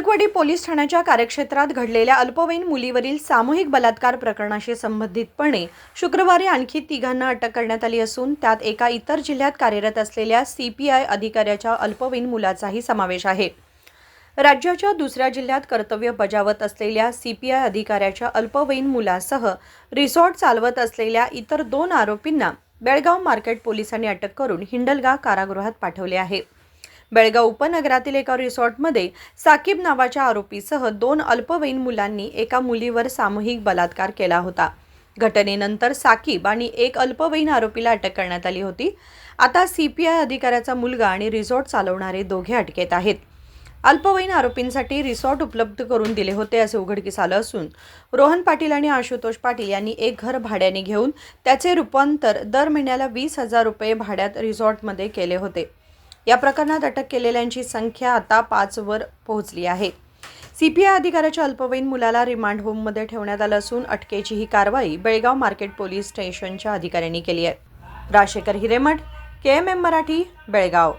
Khadakwadi police ठाण्याच्या कार्यक्षेत्रात घडलेल्या अल्पवयीन मुलीवरील सामूहिक बलात्कार प्रकरणाशी संबंधितपणे शुक्रवारी आणखी तिघांना अटक करण्यात आली असून त्यात एका इतर जिल्ह्यात कार्यरत असलेल्या सीपीआय अधिकाऱ्याच्या अल्पवयीन मुलाचाही समावेश आहे. राज्याच्या दुसऱ्या जिल्ह्यात कर्तव्य बजावत असलेल्या सीपीआय अधिकाऱ्याच्या अल्पवयीन मुलासह रिसॉर्ट चालवत असलेल्या इतर दोन आरोपींना बेळगाव मार्केट पोलिसांनी अटक करून हिंडलगा कारागृहात पाठवले आहे. बेळगाव उपनगरातील एका रिसॉर्टमध्ये साकीब नावाच्या आरोपीसह दोन अल्पवयीन मुलांनी एका मुलीवर सामूहिक बलात्कार केला होता. घटनेनंतर साकीब आणि एक अल्पवयीन आरोपीला अटक करण्यात आली होती. आता सीपीआय अधिकाऱ्याचा मुलगा आणि रिसॉर्ट चालवणारे दोघे अटकेत आहेत. अल्पवयीन आरोपींसाठी रिसॉर्ट उपलब्ध करून दिले होते असे उघडकीस आलं असून रोहन पाटील आणि आशुतोष पाटील यांनी एक घर भाड्याने घेऊन त्याचे रूपांतर दर महिन्याला वीस हजार रुपये भाड्यात रिसॉर्टमध्ये केले होते. या प्रकरणात अटक केलेल्यांची संख्या आता पाचवर पोहोचली आहे. सीपीआय अधिकाऱ्याच्या अल्पवयीन मुलाला रिमांड होममध्ये ठेवण्यात आलं असून अटकेची ही कारवाई बेळगाव मार्केट पोलीस स्टेशनच्या अधिकाऱ्यांनी केली आहे. Rajshekhar Hiremath K M M Marathi Belgaum.